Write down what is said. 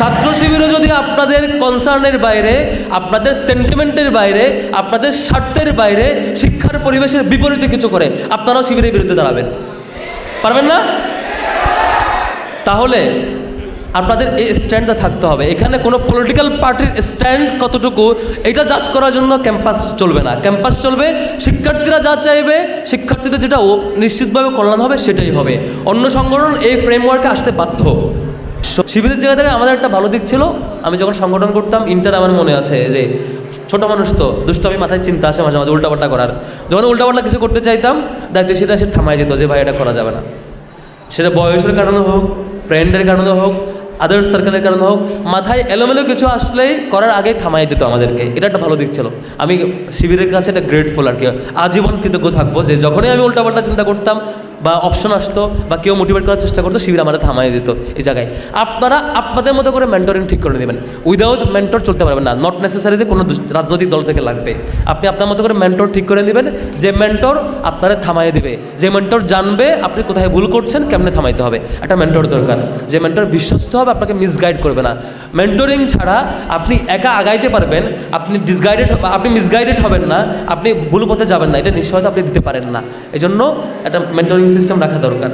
ছাত্র শিবিরে যদি আপনাদের কনসার্নের বাইরে, আপনাদের সেন্টিমেন্টের বাইরে, আপনাদের স্বার্থের বাইরে, শিক্ষার পরিবেশের বিপরীতে কিছু করে, আপনারাও শিবিরের বিরুদ্ধে দাঁড়াবেন। পারবেন না? তাহলে আপনাদের এই স্ট্যান্ডটা থাকতে হবে। এখানে কোনো পলিটিক্যাল পার্টির স্ট্যান্ড কতটুকু, এটা জাজ করার জন্য ক্যাম্পাস চলবে না। ক্যাম্পাস চলবে, শিক্ষার্থীরা যা চাইবে, শিক্ষার্থীদের যেটা নিশ্চিতভাবে কল্যাণ হবে, সেটাই হবে। অন্য সংগঠন এই ফ্রেমওয়ার্কে আসতে বাধ্য। স- শিবিরের জায়গা থেকে আমাদের একটা ভালো দিক ছিল। আমি যখন সংগঠন করতাম ইন্টার আমার মনে আছে যে, ছোটো মানুষ তো, দুষ্টামি মাথায় চিন্তা আসে মাঝে মাঝে, উল্টাপাল্টা করার। যখন উল্টাপাল্টা কিছু করতে চাইতাম দায়িত্বশীলরা সে থামাই দিত যে, ভাই, এটা করা যাবে না। সেটা বয়সের কারণে হোক ফ্রেন্ডের কারণে হোক আদার্স সার্কেলের কারণে হোক, মাথায় এলোমেলো কিছু আসলেই করার আগেই থামাই দিত আমাদেরকে। এটা একটা ভালো দিক ছিল। আমি শিবিরের কাছে এটা গ্রেটফুল আর কি। আজীবন কৃতজ্ঞ থাকব যে যখনই আমি উল্টাপাল্টা চিন্তা করতাম বা অপশন আসতো বা কেউ মোটিভেট করার চেষ্টা করতো, শিবির আমাদের থামাই দিত এই জায়গায়। আপনারা আপনাদের মতো করে মেন্টরিং ঠিক করে নেবেন। উইদাউট মেন্টর চলতে পারবেন না। নট নেসেসারি যে কোনো রাজনৈতিক দল থেকে লাগবে। আপনি আপনার মতো করে মেন্টর ঠিক করে নেবেন যে মেন্টর আপনারা থামাই দেবে। যে মেন্টর জানবে আপনি কোথায় ভুল করছেন, কেমনে থামাইতে হবে। একটা মেন্টর দরকার। যে মেন্টর বিশ্বস্ত হবে আপনাকে মিসগাইড করবে না। মেন্টরিং ছাড়া আপনি একা আগাইতে পারবেন, আপনি ডিসগাইডেড আপনি মিসগাইডেড হবেন না, আপনি ভুল পথে যাবেন না, এটা নিশ্চয়তা আপনি দিতে পারেন না। এই জন্য একটা মেন্টরিং সিস্টেম রাখা দরকার।